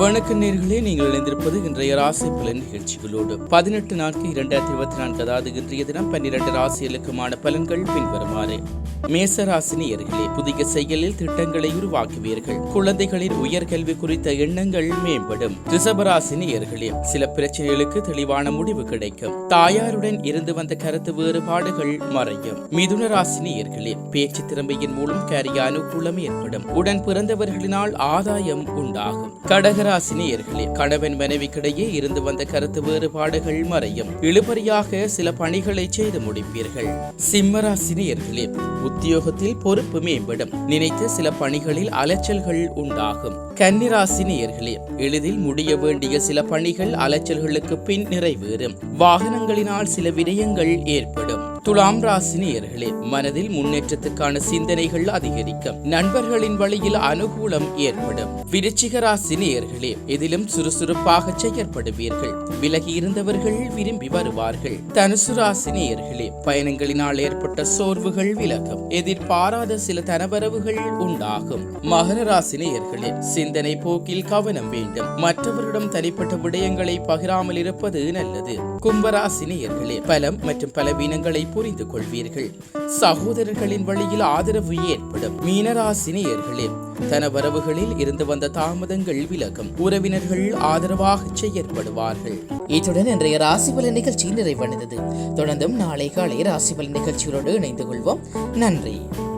வணக்க நேர்களே நீங்கள் இணைந்திருப்பது இன்றைய ராசி பலன் நிகழ்ச்சிகளோடு. பதினெட்டு நான்கு இரண்டாயிரத்தி இருபத்தி நான்கு அதாவது இன்றைய தினம் பன்னிரண்டு ராசிகளுக்குமான பலன்கள் பின்வருமாறு. மேசராசினியர்களே நேயர்களே புதிய செயலில் திட்டங்களை உருவாக்குவீர்கள். குழந்தைகளின் உயர்கல்வி குறித்த எண்ணங்கள் மேம்படும். ரிஷபராசி நேயர்களே சில பிரச்சனைகளுக்கு தெளிவான முடிவு கிடைக்கும். தாயாருடன் இருந்து வந்த கருத்து வேறுபாடுகள் மறையும். மிதுன ராசி நேயர்களே பேச்சு திறமையின் மூலம் காரிய அனுகூலம் ஏற்படும். உடன் பிறந்தவர்களினால் ஆதாயம் உண்டாகும். கடகர நேயர்களே கணவன் மனைவிக்கிடையே இருந்து வந்த கருத்து வேறுபாடுகள் மறையும். இழுபறியாக சில பணிகளை செய்து முடிப்பீர்கள். சிம்மராசி நேயர்களே உத்தியோகத்தில் பொறுப்பு மேம்படும். நினைத்த சில பணிகளில் அலைச்சல்கள் உண்டாகும். கன்னிராசி நேயர்களே எளிதில் முடிய வேண்டிய சில பணிகள் அலைச்சல்களுக்கு பின் நிறைவேறும். வாகனங்களினால் சில விடயங்கள் ஏற்படும். துலாம் ராசி நேயர்களே மனதில் முன்னேற்றத்துக்கான சிந்தனைகள் அதிகரிக்கும். நண்பர்களின் வழியில் அனுகூலம் ஏற்படும். விருச்சிக ராசி நேயர்களே இதிலும் சுறுசுறுப்பாக செயற்படுவீர்கள். விலகி இருந்தவர்கள் விரும்பி வருவார்கள். தனுசு ராசி நேயர்களே பயணங்களினால் ஏற்பட்ட சோர்வுகள் விலகும். எதிர்பாராத சில தனவரவுகள் உண்டாகும். மகர ராசி நேயர்களே சிந்தனை போக்கில் கவனம் வேண்டும். மற்றவரிடம் தனிப்பட்ட விடயங்களை பகிராமல் இருப்பது நல்லது. கும்பராசி நேயர்களே பலம் மற்றும் பலவீனங்களை புரிந்து கொள்வீர்கள் சகோதரர்களின் வழியில் ஆதரவு ஏற்படும் மீனராசி நேயர்களே தனவரவுகளில் இருந்து வந்த தாமதங்கள் விலகும். உறவினர்கள் ஆதரவாக செயற்படுவார்கள். இத்துடன் இன்றைய ராசி பலன் நிகழ்ச்சி நிறைவடைந்தது. தொடர்ந்தும் நாளை காலை ராசி பலன் நிகழ்ச்சியோடு இணைந்து கொள்வோம். நன்றி.